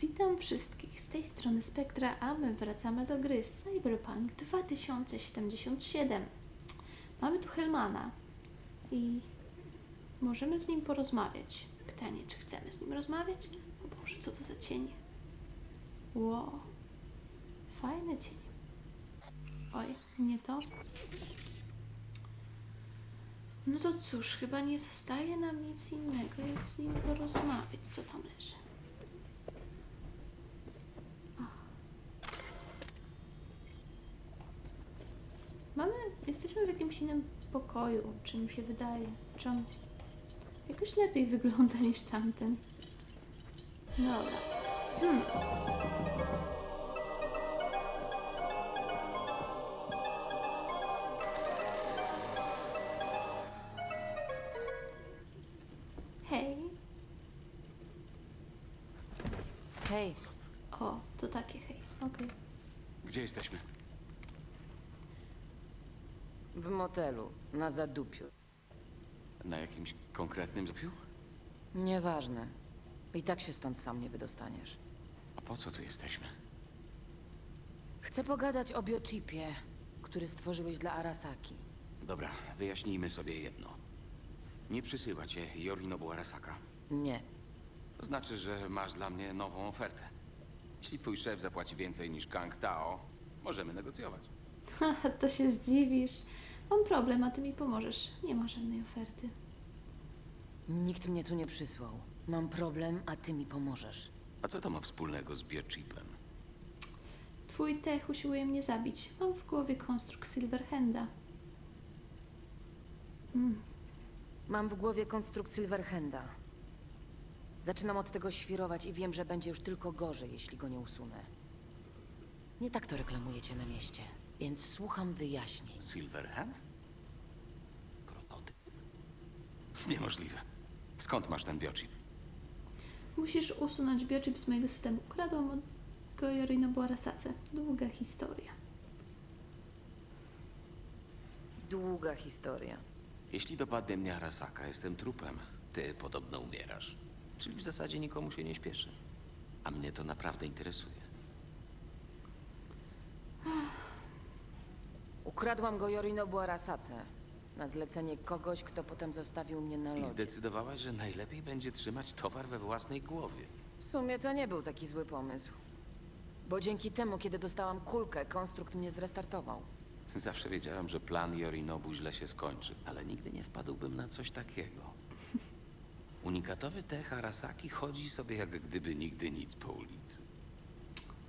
Witam wszystkich z tej strony Spektra, a my wracamy do gry Cyberpunk 2077. Mamy tu Helmana i możemy z nim porozmawiać. Pytanie, czy chcemy z nim rozmawiać? O Boże, co to za cień? Wow, fajny cień. Oj, nie to. No to cóż, chyba nie zostaje nam nic innego, jak z nim porozmawiać. Co tam leży? Mamy, jesteśmy w jakimś innym pokoju, czy mi się wydaje. Czy on jakoś lepiej wygląda niż tamten. Dobra. Hmm. Hej. Hej, O, to takie hej. Okej. Gdzie jesteśmy? W motelu, na zadupiu. Na jakimś konkretnym zapiu? Nieważne. I tak się stąd sam nie wydostaniesz. A po co tu jesteśmy? Chcę pogadać o biochipie, który stworzyłeś dla Arasaki. Dobra, wyjaśnijmy sobie jedno. Nie przysyła cię Yorinobu Arasaka. Nie. To znaczy, że masz dla mnie nową ofertę. Jeśli twój szef zapłaci więcej niż Kang Tao, możemy negocjować. Haha, to się zdziwisz. Mam problem, a ty mi pomożesz. Nie ma żadnej oferty. Nikt mnie tu nie przysłał. Mam problem, a ty mi pomożesz. A co to ma wspólnego z biochipem? Twój tech usiłuje mnie zabić. Mam w głowie konstrukt Silverhanda. Mm, Mam w głowie konstrukt Silverhanda. Zaczynam od tego świrować i wiem, że będzie już tylko gorzej, jeśli go nie usunę. Nie tak to reklamujecie na mieście, więc słucham wyjaśnień. Silverhand? Prototyp? Niemożliwe. Skąd masz ten biochip? Musisz usunąć biochip z mojego systemu. Ukradłam od go Yorinobu Arasace. Długa historia. Długa historia. Jeśli dopadnie mnie Arasaka, jestem trupem. Ty podobno umierasz. Czyli w zasadzie nikomu się nie śpieszy. A mnie to naprawdę interesuje. Ukradłam go Yorinobu Arasace na zlecenie kogoś, kto potem zostawił mnie na I lodzie. zdecydowałaś, że najlepiej będzie trzymać towar we własnej głowie. W sumie to nie był taki zły pomysł. Bo dzięki temu, kiedy dostałam kulkę, konstrukt mnie zrestartował. Zawsze wiedziałem, że plan Yorinobu źle się skończy, ale nigdy nie wpadłbym na coś takiego. Unikatowy tech Arasaki chodzi sobie jak gdyby nigdy nic po ulicy.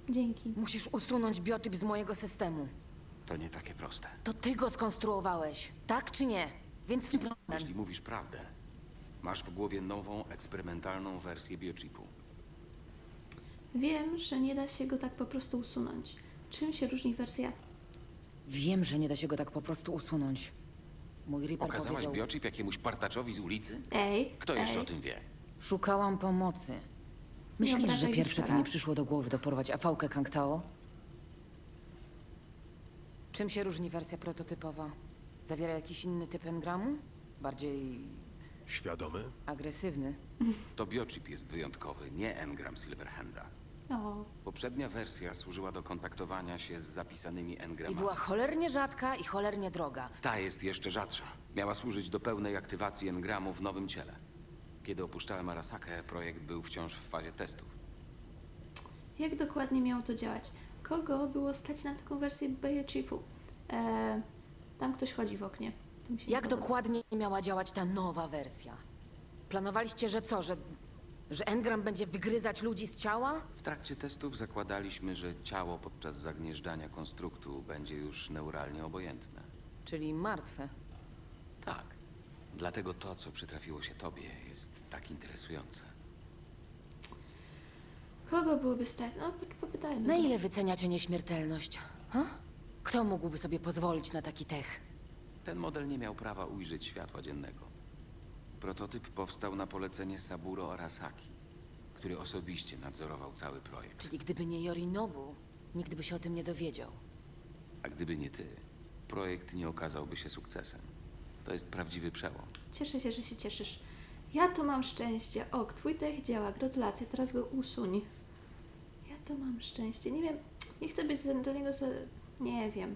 Dzięki. Musisz usunąć biotyp z mojego systemu. To nie takie proste. To ty go skonstruowałeś, tak czy nie? Więc w problem. Jeśli mówisz prawdę, masz w głowie nową, eksperymentalną wersję biochipu. Wiem, że nie da się go tak po prostu usunąć. Czym się różni wersja? Wiem, że nie da się go tak po prostu usunąć. Mój Reaper Okazałaś powiedział... biochip jakiemuś partaczowi z ulicy? Ej, Kto ej. jeszcze o tym wie? Szukałam pomocy. Myślisz, obrażaj że pierwsze, co Wiktora. mi przyszło do głowy, to porwać afałkę Kangtao? Czym się różni wersja prototypowa? Zawiera jakiś inny typ engramu? Bardziej Świadomy? agresywny? To biochip jest wyjątkowy, nie engram Silverhanda. O, Poprzednia wersja służyła do kontaktowania się z zapisanymi I engramami. była cholernie rzadka i cholernie droga. Ta jest jeszcze rzadsza. Miała służyć do pełnej aktywacji engramu w nowym ciele. Kiedy opuszczałem Arasakę, projekt był wciąż w fazie testów. jak dokładnie miało to działać? Kogo było stać na taką wersję biochipu? E, tam ktoś chodzi w oknie. To mi się nie Jak podoba. dokładnie miała działać ta nowa wersja? Planowaliście, że co, że, że engram będzie wygryzać ludzi z ciała? W trakcie testów zakładaliśmy, że ciało podczas zagnieżdżania konstruktu będzie już neuralnie obojętne. Czyli martwe. Tak. Dlatego to, co przytrafiło się tobie, jest tak interesujące. Kogo byłoby stać? No, po- popytajmy. Na go. ile wyceniacie nieśmiertelność? Ha? Kto mógłby sobie pozwolić na taki tech? Ten model nie miał prawa ujrzeć światła dziennego. Prototyp powstał na polecenie Saburo Arasaki, który osobiście nadzorował cały projekt. Czyli gdyby nie Yorinobu, nikt by się o tym nie dowiedział. A gdyby nie ty, projekt nie okazałby się sukcesem. To jest prawdziwy przełom. Cieszę się, że się cieszysz. Ja tu mam szczęście. Ok, twój tech działa. Gratulacje, teraz go usuń. To mam szczęście. Nie wiem, nie chcę być do niego za... Nie wiem.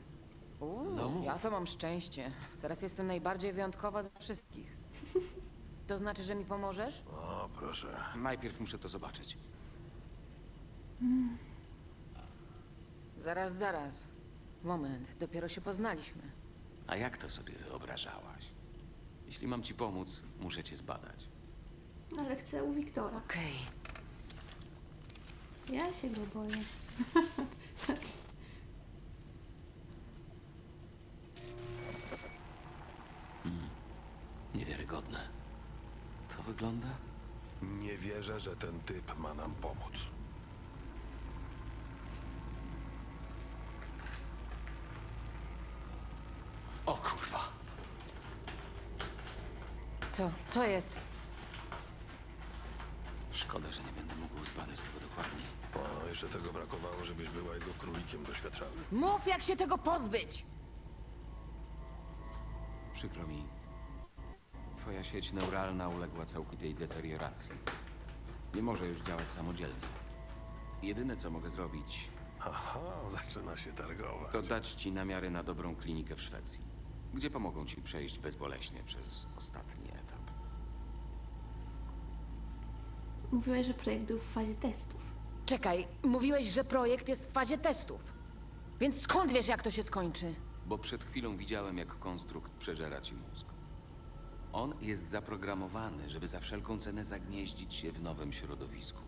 Uuu, No mów. ja to mam szczęście. Teraz jestem najbardziej wyjątkowa ze wszystkich. To znaczy, że mi pomożesz? O, proszę. Najpierw muszę to zobaczyć. Zaraz, zaraz. Moment, dopiero się poznaliśmy. A jak to sobie wyobrażałaś? Jeśli mam ci pomóc, muszę cię zbadać. Ale chcę u Wiktora. Okej. Ja się go boję. Znaczy, Niewiarygodne. To wygląda? Nie wierzę, że ten typ ma nam pomóc. O kurwa! Co? Co jest? Szkoda, że nie będę mógł zbadać tego dokładniej. O, jeszcze tego brakowało, żebyś była jego królikiem doświadczalnym. Mów, jak się tego pozbyć! Przykro mi. Twoja sieć neuralna uległa całkowitej deterioracji. Nie może już działać samodzielnie. Jedyne, co mogę zrobić, Aha, zaczyna się targować. to dać ci namiary na dobrą klinikę w Szwecji, gdzie pomogą ci przejść bezboleśnie przez ostatni etap. mówiłeś, że projekt był w fazie testów. Czekaj, mówiłeś, że projekt jest w fazie testów. Więc skąd wiesz, jak to się skończy? Bo przed chwilą widziałem, jak konstrukt przeżera ci mózg. On jest zaprogramowany, żeby za wszelką cenę zagnieździć się w nowym środowisku.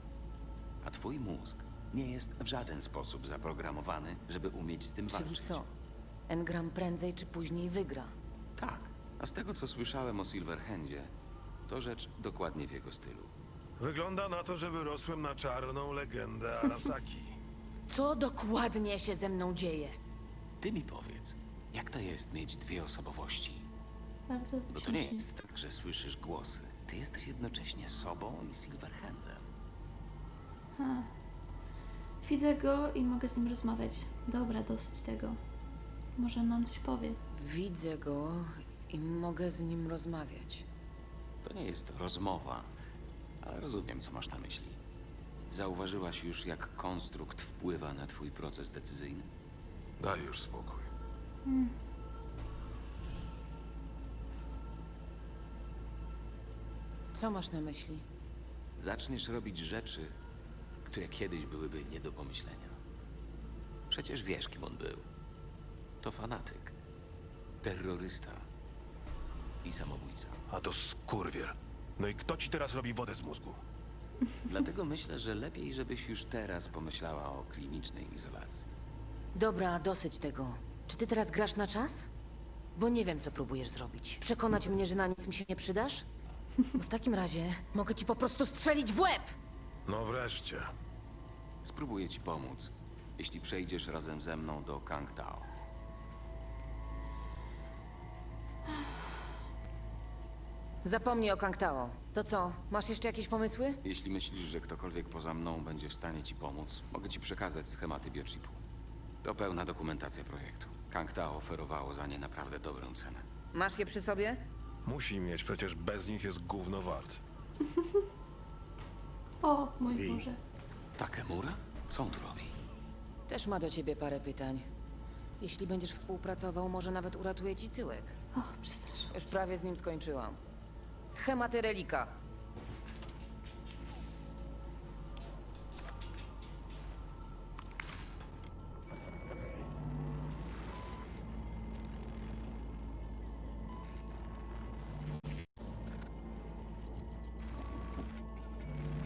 A twój mózg nie jest w żaden sposób zaprogramowany, żeby umieć z tym Czyli walczyć. co? Engram prędzej czy później wygra. Tak. A z tego, co słyszałem o Silverhandzie, to rzecz dokładnie w jego stylu. Wygląda na to, że wyrosłem na czarną legendę Arasaki. Co dokładnie się ze mną dzieje? Ty mi powiedz, jak to jest mieć dwie osobowości? Bardzo Bo to nie śmiesznie. jest tak, że słyszysz głosy. Ty jesteś jednocześnie sobą i Silverhandem. Widzę go i mogę z nim rozmawiać. Dobra, dosyć tego. Może nam coś powie. Widzę go i mogę z nim rozmawiać. To nie jest rozmowa, ale rozumiem, co masz na myśli. Zauważyłaś już, jak konstrukt wpływa na twój proces decyzyjny? Daj już spokój. Co masz na myśli? Zaczniesz robić rzeczy, które kiedyś byłyby nie do pomyślenia. Przecież wiesz, kim on był. To fanatyk, terrorysta i samobójca. A to skurwiel. No i kto ci teraz robi wodę z mózgu? Dlatego myślę, że lepiej, żebyś już teraz pomyślała o klinicznej izolacji. Dobra, dosyć tego. Czy ty teraz grasz na czas? Bo nie wiem, co próbujesz zrobić. Przekonać mnie, że na nic mi się nie przydasz? Bo w takim razie mogę ci po prostu strzelić w łeb! No wreszcie. Spróbuję ci pomóc, jeśli przejdziesz razem ze mną do Kangtao. Zapomnij o Kangtao. To co, masz jeszcze jakieś pomysły? Jeśli myślisz, że ktokolwiek poza mną będzie w stanie ci pomóc, mogę ci przekazać schematy biochipu. To pełna dokumentacja projektu. Kangtao oferowało za nie naprawdę dobrą cenę. Masz je przy sobie? Musi mieć, przecież bez nich jest gówno wart. O, mój Wi. Boże. Takemura? Co on tu robi? Też ma do ciebie parę pytań. Jeśli będziesz współpracował, może nawet uratuje ci tyłek. O, przestraszył. Już prawie z nim skończyłam. Schematy relika.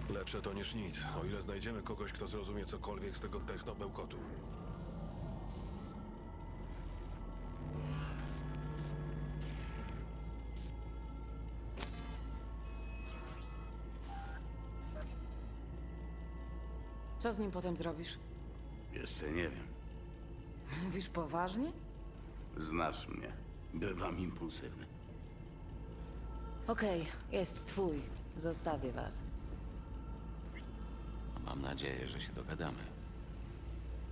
Lepsze to niż nic, o ile znajdziemy kogoś, kto zrozumie cokolwiek z tego technobełkotu. Co z nim potem zrobisz? Jeszcze nie wiem. Mówisz poważnie? Znasz mnie. Bywam impulsywny. Okej, jest twój. Zostawię was. Mam nadzieję, że się dogadamy.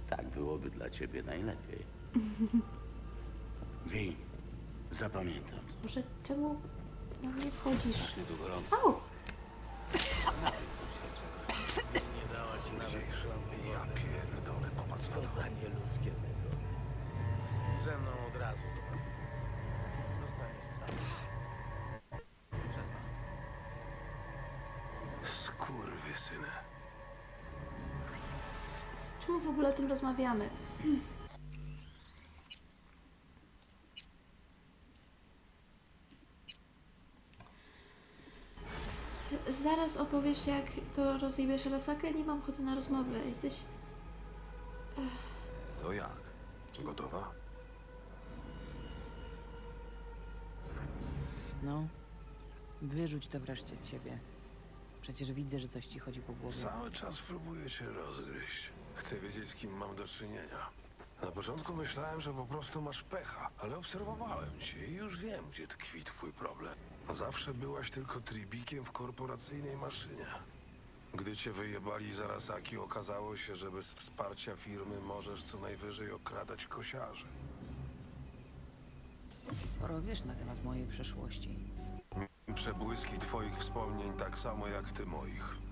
Tak byłoby dla ciebie najlepiej. Wi, zapamiętam to. Boże, czemu na mnie wchodzisz? Nie tu gorąco. Au! Czemu w ogóle o tym rozmawiamy? Zaraz opowiesz, jak to rozjebiesz Arasakę. Nie mam ochoty na rozmowę. Jesteś... To jak? Gotowa? No, wyrzuć to wreszcie z siebie. Przecież widzę, że coś ci chodzi po głowie. Cały czas próbuję się rozgryźć. Chcę wiedzieć, z kim mam do czynienia. Na początku myślałem, że po prostu masz pecha, ale obserwowałem cię i już wiem, gdzie tkwi twój problem. Zawsze byłaś tylko tribikiem w korporacyjnej maszynie. Gdy cię wyjebali z Arasaki, okazało się, że bez wsparcia firmy możesz co najwyżej okradać kosiarzy. Sporo wiesz na temat mojej przeszłości. Przebłyski twoich wspomnień tak samo jak ty moich.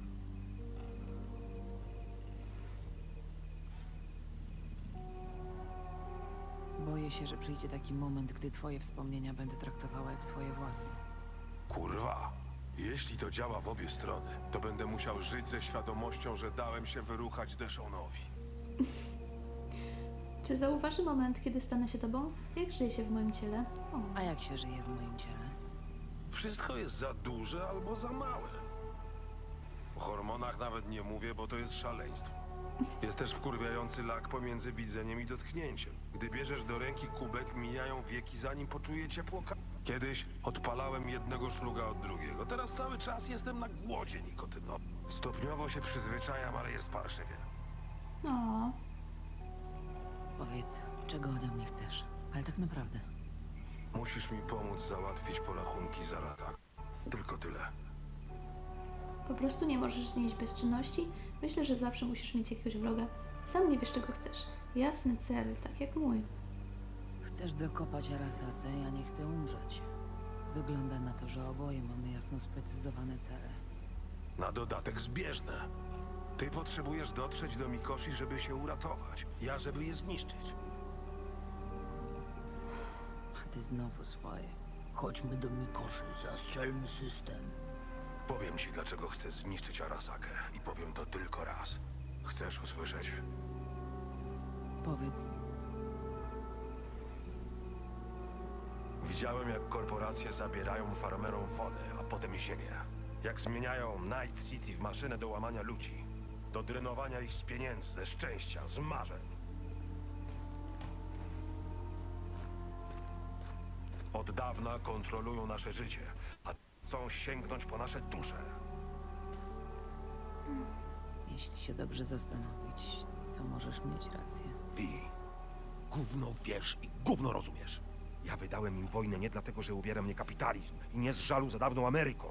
Boję się, że przyjdzie taki moment, gdy twoje wspomnienia będę traktowała jak swoje własne. Kurwa! Jeśli to działa w obie strony, to będę musiał żyć ze świadomością, że dałem się wyruchać Deshonowi. Czy zauważy moment, kiedy stanę się tobą? Jak żyje się w moim ciele? O, A jak się żyje w moim ciele? Wszystko jest za duże albo za małe. O hormonach nawet nie mówię, bo to jest szaleństwo. Jest też wkurwiający lak pomiędzy widzeniem i dotknięciem. Gdy bierzesz do ręki kubek, mijają wieki, zanim poczuję ciepło ka- Kiedyś odpalałem jednego szluga od drugiego. Teraz cały czas jestem na głodzie nikotynowym. Stopniowo się przyzwyczajam, ale jest parszywie. no. Powiedz, czego ode mnie chcesz? Ale tak naprawdę. Musisz mi pomóc załatwić porachunki za lata. Tylko tyle. Po prostu nie możesz znieść bezczynności? Myślę, że zawsze musisz mieć jakiegoś wroga. Sam nie wiesz, czego chcesz. Jasny cel, tak jak mój. Chcesz dokopać Arasace, ja nie chcę umrzeć. Wygląda na to, że oboje mamy jasno sprecyzowane cele. Na dodatek zbieżne. Ty potrzebujesz dotrzeć do Mikoshi, żeby się uratować. Ja, żeby je zniszczyć. A ty znowu swoje. Chodźmy do Mikoszy, zastrzelmy system. Powiem ci, dlaczego chcę zniszczyć Arasakę. I powiem to tylko raz. Chcesz usłyszeć? Powiedz, Widziałem, jak korporacje zabierają farmerom wodę, a potem ziemię. Jak zmieniają Night City w maszynę do łamania ludzi. Do drenowania ich z pieniędzy, ze szczęścia, z marzeń. Od dawna kontrolują nasze życie, a chcą sięgnąć po nasze dusze. jeśli się dobrze zastanowić, to możesz mieć rację. Wi, gówno wiesz i gówno rozumiesz. Ja wydałem im wojnę nie dlatego, że ubiera mnie kapitalizm i nie z żalu za dawną Ameryką.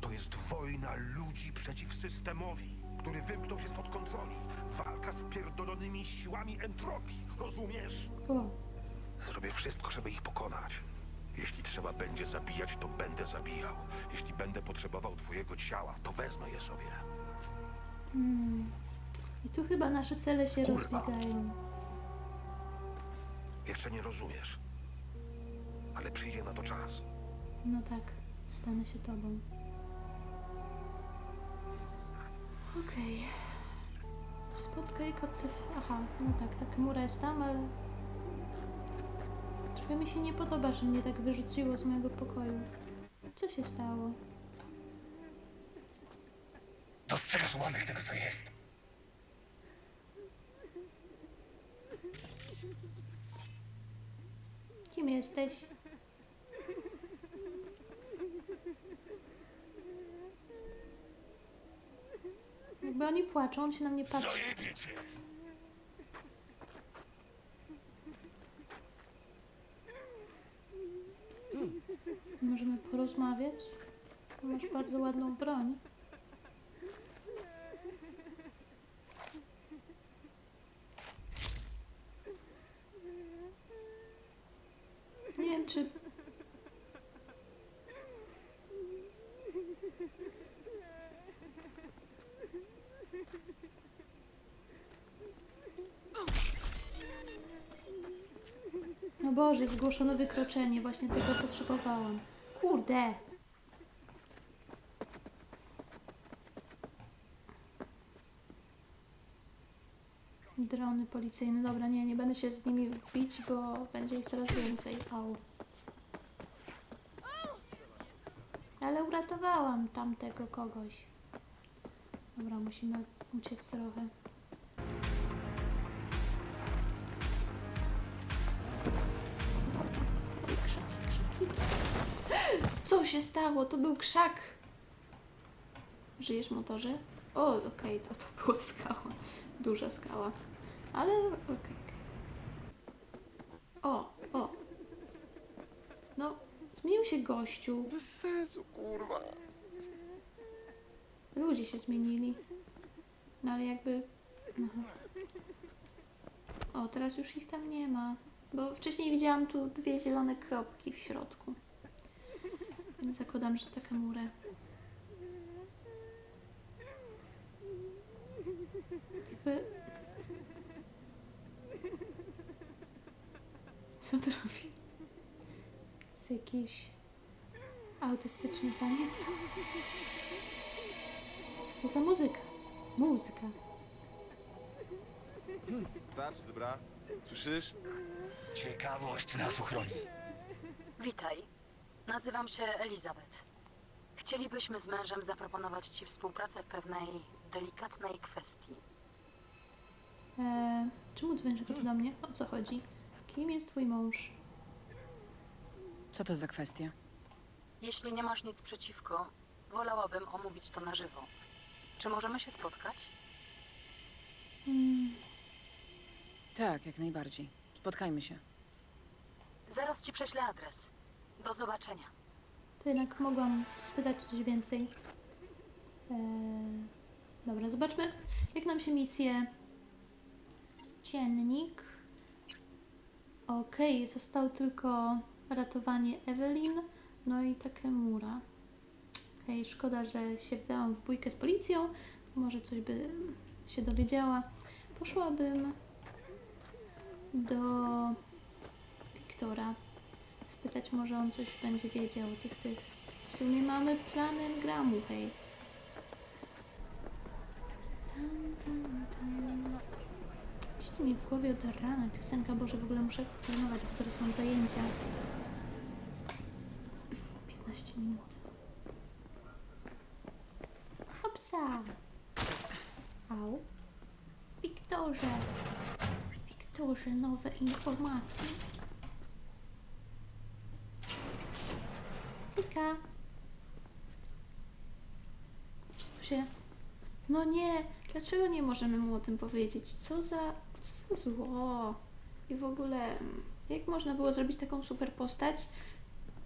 To jest wojna ludzi przeciw systemowi, który wymknął się spod kontroli. Walka z pierdolonymi siłami entropii, rozumiesz? O, Zrobię wszystko, żeby ich pokonać. Jeśli trzeba będzie zabijać, to będę zabijał. Jeśli będę potrzebował twojego ciała, to wezmę je sobie. i tu chyba nasze cele się Kurwa. rozbiegają. Jeszcze nie rozumiesz. Ale przyjdzie na to czas. No tak, stanę się tobą. Okej. Spotkaj koty. Aha, no tak, ta chmura jest tam, ale. Trochę mi się nie podoba, że mnie tak wyrzuciło z mojego pokoju. Co się stało? Dostrzegasz ułamek tego, co jest. Kim jesteś? Jakby oni płaczą, on się na mnie patrzy. Zajebie cię! Możemy porozmawiać? Masz bardzo ładną broń. Nie wiem, czy... No Boże, zgłoszono wykroczenie. Właśnie tego potrzebowałam. Kurde! Drony policyjne. Dobra, nie, nie będę się z nimi bić, bo będzie ich coraz więcej. Au. Ale uratowałam tamtego kogoś. Dobra, musimy uciec trochę. Się stało? To był krzak. Żyjesz, motorze? O, okej, to, to była skała. Duża skała. Ale okej. O, o. No, zmienił się gościu. Bez sensu, kurwa. Ludzie się zmienili. No ale jakby. Aha. O, teraz już ich tam nie ma. Bo wcześniej widziałam tu dwie zielone kropki w środku. Zakładam, że to Kamurę. Jakby... Co to robi? Jest jakiś autystyczny taniec? Co to za muzyka? Muzyka. Starczy, dobra? Słyszysz? Ciekawość nas ochroni. Witaj. Nazywam się Elizabeth. Chcielibyśmy z mężem zaproponować Ci współpracę w pewnej delikatnej kwestii. Eee, czemu dzwonisz tu do mnie? O co chodzi? Kim jest twój mąż? Co to za kwestia? Jeśli nie masz nic przeciwko, wolałabym omówić to na żywo. Czy możemy się spotkać? Hmm, Tak, jak najbardziej. Spotkajmy się. Zaraz Ci prześlę adres. Do zobaczenia. to jednak mogłam wydać coś więcej. Eee, dobra, zobaczmy, jak nam się misje. Dziennik. Okej, został tylko ratowanie Evelyn, no i Takemura. Okej, szkoda, że się wdałam w bójkę z policją. Może coś by się dowiedziała. Poszłabym do Wiktora. Spytać może on coś będzie wiedział tych tych. W sumie mamy plan engramu, hej. Tam, tam, tam. Siedzi mi w głowie od rana piosenka, Boże, w ogóle muszę trenować, bo zaraz mam zajęcia. 15 minut. Hopsa! Au. Wiktorze! Wiktorze, nowe informacje. Pika. Tu się... No nie, dlaczego nie możemy mu o tym powiedzieć? Co za... co za zło. I w ogóle, mm, jak można było zrobić taką super postać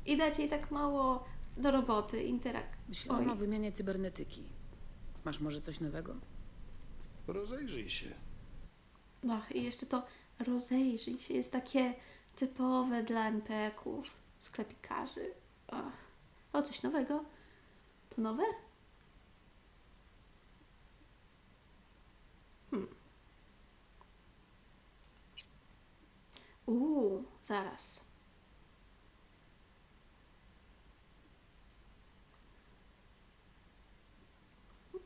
i dać jej tak mało do roboty, interak... Myślałam Oj. o wymianie cybernetyki. Masz może coś nowego? Rozejrzyj się. Ach, i jeszcze to rozejrzyj się, jest takie typowe dla NPK-ów, sklepikarzy. Ach. O, coś nowego? To nowe? Hmm. Uuu, zaraz.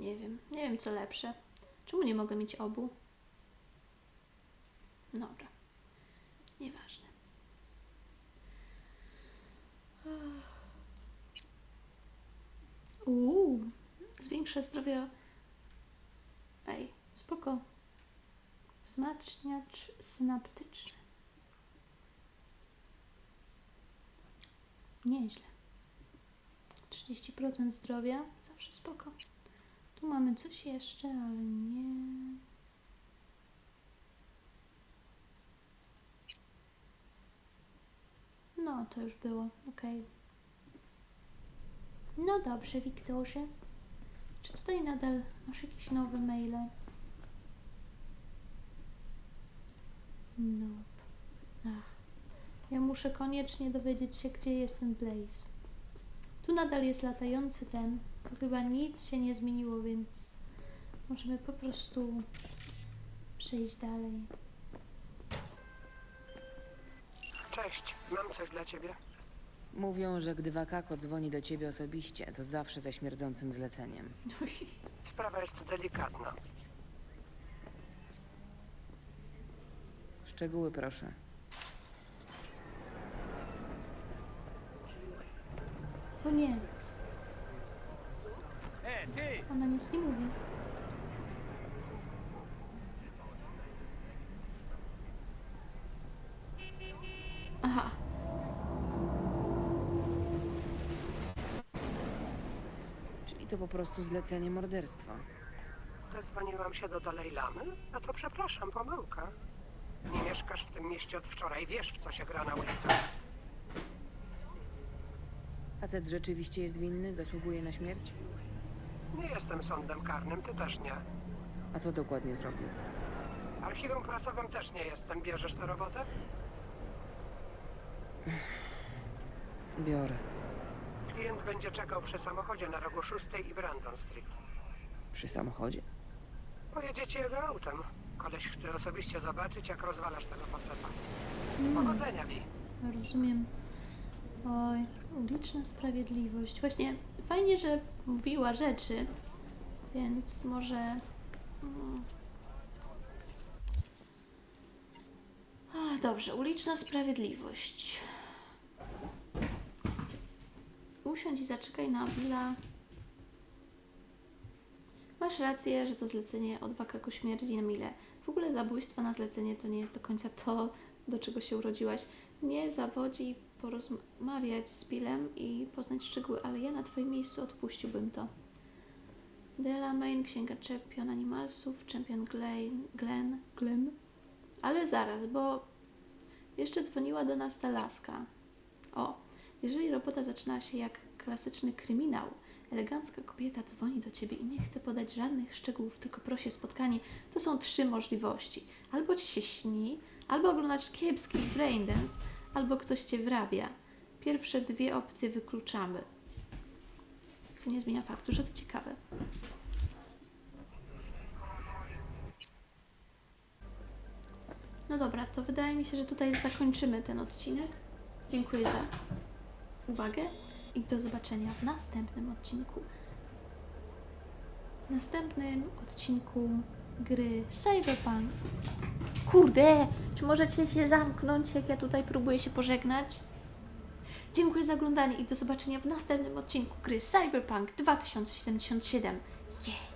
Nie wiem, nie wiem co lepsze. Czemu nie mogę mieć obu? Dobra. Nieważne. Uuu, zwiększa zdrowie. Ej, spoko. Wzmacniacz synaptyczny. Nieźle. 30% zdrowia, zawsze spoko. Tu mamy coś jeszcze, ale nie. No, to już było, okej. No dobrze, Wiktorze. Czy tutaj nadal masz jakieś nowe maile? Nope. Ach. Ja muszę koniecznie dowiedzieć się, gdzie jest ten Blaze. Tu nadal jest latający ten. To chyba nic się nie zmieniło, więc możemy po prostu przejść dalej. Cześć, mam coś dla ciebie. Mówią, że gdy Wakako dzwoni do ciebie osobiście, to zawsze ze śmierdzącym zleceniem. Sprawa jest delikatna. Szczegóły proszę. O nie. Ona nic nie mówi. To po prostu zlecenie morderstwa. Zadzwoniłam się do Dalej Lamy? A to przepraszam, pomyłka. Nie mieszkasz w tym mieście od wczoraj, wiesz w co się gra na ulicach. Facet rzeczywiście jest winny? Zasługuje na śmierć? Nie jestem sądem karnym, ty też nie. A co dokładnie zrobił? Archiwum prasowym też nie jestem. Bierzesz tę robotę? Biorę. Klient będzie czekał przy samochodzie na rogu 6 i Brandon Street. Przy samochodzie? Pojedziecie jego autem. Koleś chce osobiście zobaczyć, jak rozwalasz tego faceta. Powodzenia, Wi. Rozumiem. Oj, uliczna sprawiedliwość. Właśnie fajnie, że mówiła rzeczy, więc może. mm. Ach, dobrze, uliczna sprawiedliwość. Usiądź i zaczekaj na Billa. Masz rację, że to zlecenie od Wakaku śmierdzi na mile. W ogóle zabójstwo na zlecenie to nie jest do końca to, do czego się urodziłaś. Nie zawodzi porozmawiać z Billem i poznać szczegóły, ale ja na Twoim miejscu odpuściłbym to. Delamain, Księga Champion Animalsów, Champion Glen, Glen, Glen. Ale zaraz, bo jeszcze dzwoniła do nas ta laska. O, jeżeli robota zaczyna się jak klasyczny kryminał, elegancka kobieta dzwoni do ciebie i nie chce podać żadnych szczegółów, tylko prosi o spotkanie, to są trzy możliwości. Albo ci się śni, albo oglądasz kiepski braindance, albo ktoś cię wrabia. Pierwsze dwie opcje wykluczamy. Co nie zmienia faktu, że to ciekawe. No dobra, to wydaje mi się, że tutaj zakończymy ten odcinek. Dziękuję za uwagę i do zobaczenia w następnym odcinku. W następnym odcinku gry Cyberpunk. Kurde, czy możecie się zamknąć, jak ja tutaj próbuję się pożegnać? Dziękuję za oglądanie i do zobaczenia w następnym odcinku gry Cyberpunk 2077. Yeah!